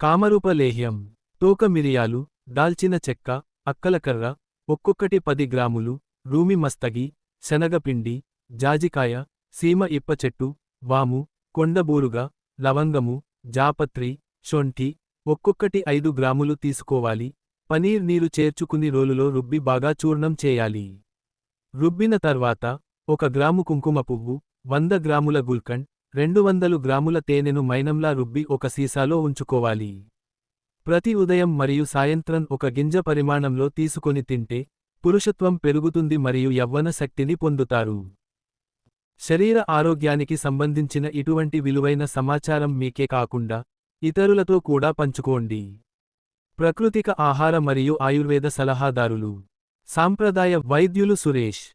కామరూప లేహ్యం తోక మిరియాలు దాల్చిన చెక్క అక్కలకర్ర ఒక్కొక్కటి పది గ్రాములు రూమి మస్తగి శనగపిండి జాజికాయ సీమ ఇప్పచెట్టు వాము కొండబూరుగ లవంగము జాపత్రి శొంఠి ఒక్కొక్కటి ఐదు గ్రాములు తీసుకోవాలి పనీర్ నీరు చేర్చుకుని రోలులో రుబ్బి బాగా చూర్ణం చేయాలి. రుబ్బిన తర్వాత ఒక గ్రాము కుంకుమ పువ్వు వంద గ్రాముల గుల్కండ్ రెండు వందలు గ్రాముల తేనెను మైనంలా రుబ్బి ఒక సీసాలో ఉంచుకోవాలి. ప్రతి ఉదయం మరియు సాయంత్రం ఒక గింజ పరిమాణంలో తీసుకొని తింటే పురుషత్వం పెరుగుతుంది మరియు యవ్వన శక్తిని పొందుతారు. శరీర ఆరోగ్యానికి సంబంధించిన ఇటువంటి విలువైన సమాచారం మీకే కాకుండా ఇతరులతో కూడా పంచుకోండి. ప్రకృతిక ఆహార మరియు ఆయుర్వేద సలహాదారులు. సాంప్రదాయ వైద్యులు సురేష్.